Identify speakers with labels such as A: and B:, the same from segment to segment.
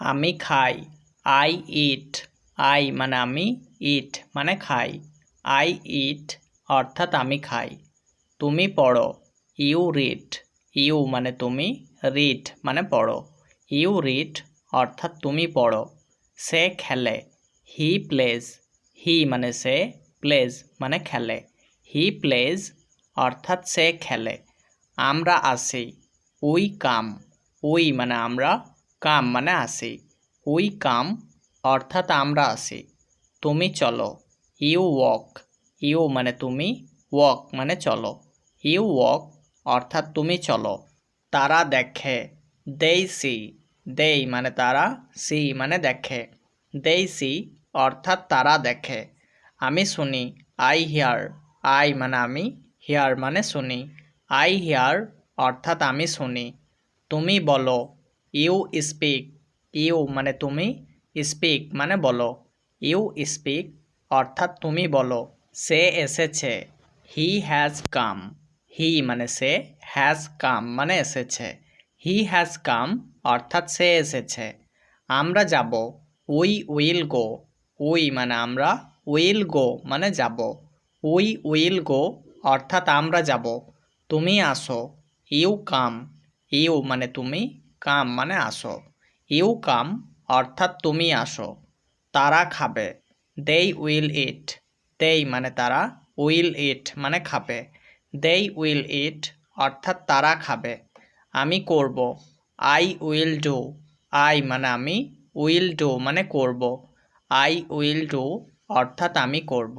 A: আমি খাই। I eat I মানে আমি ইট মানে খাই। আই ইট অর্থাৎ আমি খাই। তুমি পড়ো। ইউ রিড ইউ মানে তুমি রিড মানে পড়ো। ইউ রিড অর্থাৎ তুমি পড়ো। সে খেলে। হি প্লেজ হি মানে সে প্লেজ মানে খেলে। হি প্লেজ অর্থাৎ সে খেলে। আমরা আসি। উই কাম উই মানে আমরা কাম মানে আসি উই কাম অর্থাৎ আমরা আসি তুমি চলো। You walk. ইউ মানে তুমি ওয়াক মানে চলো। ইউ ওয়াক অর্থাৎ তুমি চলো। তারা দেখে। দেই সি। দেই মানে তারা, সি মানে দেখে। দেই সি অর্থাৎ তারা দেখে। আমি শুনি। I here. আই মানে আমি, হিয়ার মানে শুনি। আই হিয়ার অর্থাৎ আমি শুনি। তুমি বলো। ইউ স্পিক, ইউ মানে তুমি, স্পিক মানে বলো। ইউ স্পিক অর্থাৎ তুমি বলো, সে এসেছে, হি হ্যাজ কাম। হি মানে সে, হ্যাজ কাম মানে এসেছে, হি হ্যাজ কাম অর্থাৎ সে এসেছে। আমরা যাব, উই উইল গো, উই মানে আমরা, উইল গো মানে যাব, উই উইল গো অর্থাৎ আমরা যাব, তুমি আসো, ইউ কাম, ইউ মানে তুমি কাম মানে আসো। ইউ কাম, অর্থাৎ তুমি আসো। তারা খাবে। দেই উইল ইট দেই মানে তারা উইল ইট মানে খাবে। দেই উইল ইট অর্থাৎ তারা খাবে। আমি করব। আই উইল ডু আই মানে আমি উইল ডু মানে করব। আই উইল ডু অর্থাৎ আমি করব।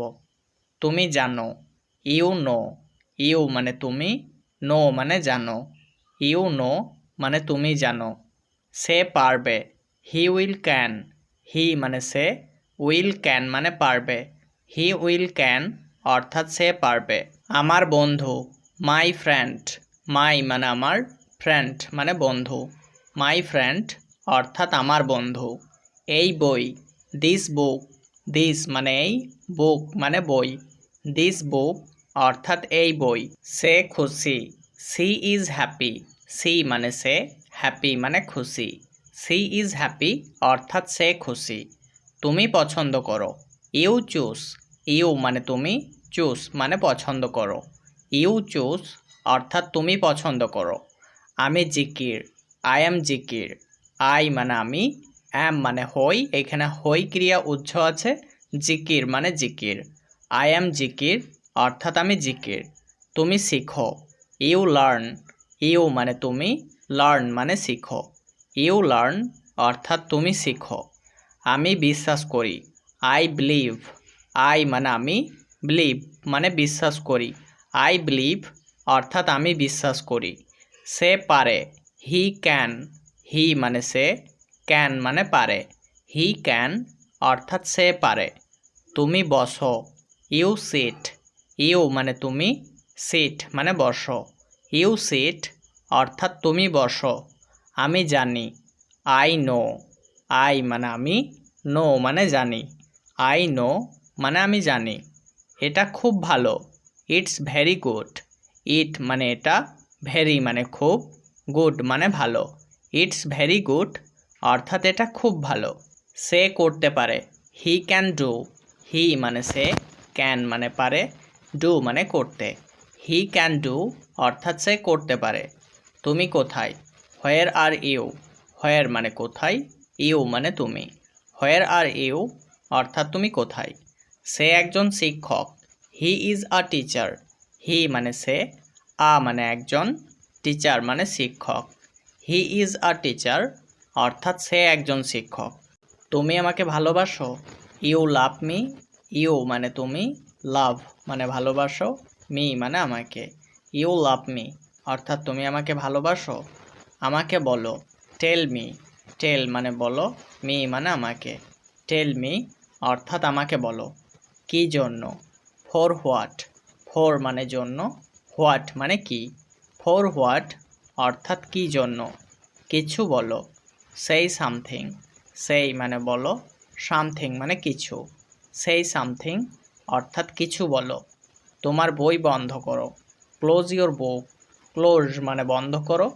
A: তুমি জানো। ইউ নো ইউ মানে তুমি। নো মানে জানো। ইউ নো মানে তুমি জানো। সে পারবে। হি উইল ক্যান হি মানে সে উইল ক্যান মানে পারবে। হি উইল ক্যান অর্থাৎ সে পারবে। আমার বন্ধু মাই ফ্রেন্ড মাই মানে আমার ফ্রেন্ড মানে বন্ধু। মাই ফ্রেন্ড অর্থাৎ আমার বন্ধু। এই বই দিস বুক দিস মানে এই বুক মানে বই। দিস বুক অর্থাৎ এই বই। সে খুশি। সি ইজ হ্যাপি সি মানে সে হ্যাপি মানে খুশি। সি ইজ হ্যাপি, অর্থাৎ সে খুশি। তুমি পছন্দ করো। You choose. ইউ মানে তুমি, চুজ মানে পছন্দ করো। ইউ চুজ, অর্থাৎ তুমি পছন্দ করো। আমি জিকির। আই এম জিকির। আই মানে আমি, অ্যাম মানে হই। এখানে হই ক্রিয়া উজ্জ আছে, জিকির মানে জিকির। আই এম জিকির, অর্থাৎ আমি জিকির। তুমি শিখো। You learn. ইউ মানে তুমি লার্ন মানে শিখো। ইউ লার্ন অর্থাৎ তুমি শিখো। আমি বিশ্বাস করি। I believe. আই মানে আমি বিলিভ মানে বিশ্বাস করি। আই বিলিভ অর্থাৎ আমি বিশ্বাস করি। সে পারে। He can. হি মানে সে, ক্যান মানে পারে। হি ক্যান অর্থাৎ সে পারে। তুমি বসো। You seat. ইউ মানে তুমি সিট মানে বসো। ইউ সিট, অর্থাৎ তুমি বসো। আমি জানি। I no. আই মানে আমি, নো মানে জানি। আই নো মানে আমি জানি। এটা খুব ভালো। It's very good. ইট মানে এটা, ভেরি মানে খুব, গুড মানে ভালো। ইটস ভেরি গুড, অর্থাৎ এটা খুব ভালো। সে করতে পারে। He can do. হি মানে সে, ক্যান মানে পারে। ডু মানে করতে। হি ক্যান ডু অর্থাৎ সে করতে পারে। তুমি কোথায়? হোয়ার আর ইউ। হোয়ার মানে কোথায়? ইউ মানে তুমি। হোয়ার আর ইউ অর্থাৎ তুমি কোথায়? সে একজন শিক্ষক। He is a teacher. হি মানে সে। আ মানে একজন। টিচার মানে শিক্ষক। হি ইজ আ টিচার অর্থাৎ সে একজন শিক্ষক। তুমি আমাকে ভালোবাসো? You love me. ইউ মানে তুমি। লাভ মানে ভালোবাসো। মি মানে আমাকে। You love me. অর্থাৎ তুমি আমাকে ভালোবাসো? আমাকে বলো, টেল মি। টেল মানে বলো, মি মানে আমাকে। টেল মি অর্থাৎ আমাকে বলো। কি জন্য? For what. ফর মানে জন্য। হোয়াট মানে কি? ফর হোয়াট অর্থাৎ কি জন্য? কিছু বলো। সেই সামথিং। সেই মানে বলো। সামথিং মানে কিছু। সেই সামথিং অর্থাৎ কিছু বলো। তোমার বই বন্ধ করো। ক্লোজ ইয়োর বুক ক্লোজ মানে বন্ধ করো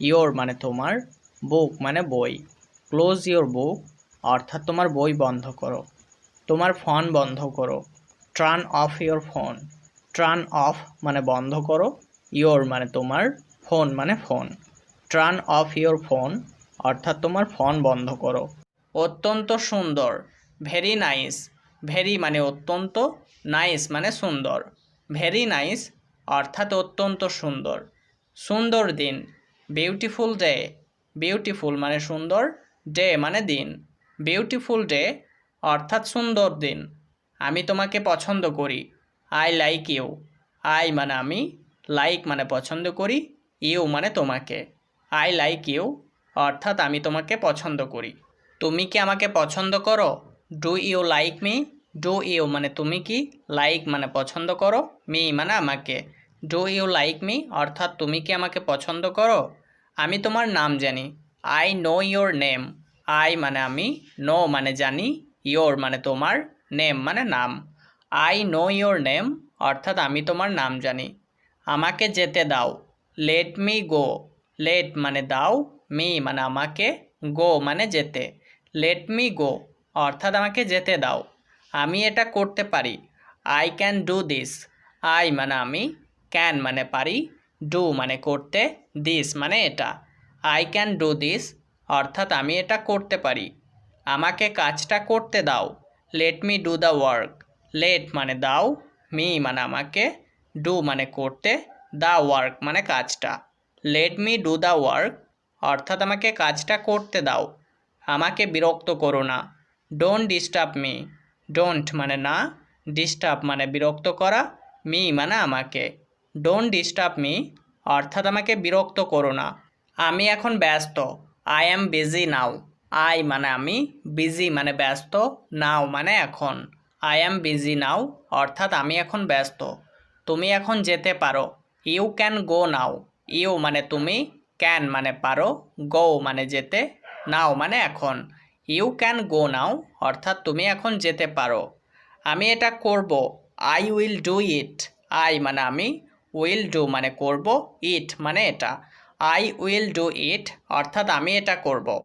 A: ইয়োর মানে তোমার বুক মানে বই ক্লোজ ইওর বুক অর্থাৎ তোমার বই বন্ধ করো, তোমার ফোন বন্ধ করো turn off your phone turn off মানে বন্ধ করো ইওর মানে তোমার ফোন মানে phone turn off your phone অর্থাৎ তোমার ফোন বন্ধ করো। অত্যন্ত সুন্দর ভেরি নাইস ভেরি মানে অত্যন্ত নাইস মানে সুন্দর ভেরি নাইস অর্থাৎ অত্যন্ত সুন্দর। সুন্দর দিন। বিউটিফুল ডে বিউটিফুল মানে সুন্দর। ডে মানে দিন। বিউটিফুল ডে অর্থাৎ সুন্দর দিন। আমি তোমাকে পছন্দ করি। আই লাইক ইউ আই মানে আমি। লাইক মানে পছন্দ করি। ইউ মানে তোমাকে। আই লাইক ইউ অর্থাৎ আমি তোমাকে পছন্দ করি। তুমি কি আমাকে পছন্দ করো? Do you like me do you মানে তুমি কি? লাইক মানে পছন্দ করো? মি মানে আমাকে। ডু ইউ লাইক মি অর্থাৎ তুমি কি আমাকে পছন্দ করো? আমি তোমার নাম জানি। I know your name I মানে আমি নো মানে জানি। ইয়োর মানে তোমার নেম মানে নাম। আই নো ইয়োর নেম অর্থাৎ আমি তোমার নাম জানি। আমাকে যেতে দাও। লেট মি গো লেট মানে দাও। মি মানে আমাকে গো মানে যেতে। লেট মি গো অর্থাৎ আমাকে যেতে দাও। আমি এটা করতে পারি। I can do this I মানে আমি ক্যান মানে পারি ডু মানে করতে দিস মানে এটা। আই ক্যান ডু দিস অর্থাৎ আমি এটা করতে পারি। আমাকে কাজটা করতে দাও let me do the work let মানে দাও মি মানে আমাকে ডু মানে করতে দ্য ওয়ার্ক মানে কাজটা। Let me do the work অর্থাৎ আমাকে কাজটা করতে দাও। আমাকে বিরক্ত করো না। ডোন্ট ডিস্টার্ব মি ডোন্ট মানে না ডিস্টার্ব মানে বিরক্ত করা মি মানে আমাকে। ডোন্ট ডিস্টার্ব মি অর্থাৎ আমাকে বিরক্ত করো না। আমি এখন ব্যস্ত। I am busy now I মানে আমি বিজি মানে ব্যস্ত। নাও মানে এখন। আই অ্যাম বিজি নাও অর্থাৎ আমি এখন ব্যস্ত। তুমি এখন যেতে পারো। You can go now you মানে তুমি ক্যান মানে পারো। গো মানে যেতে। নাও মানে এখন। ইউ ক্যান গো নাও অর্থাৎ তুমি এখন যেতে পারো। আমি এটা করব। I will do it I মানে আমি উইল ডু মানে করব ইট মানে এটা। আই উইল ডু ইট অর্থাৎ আমি এটা করব।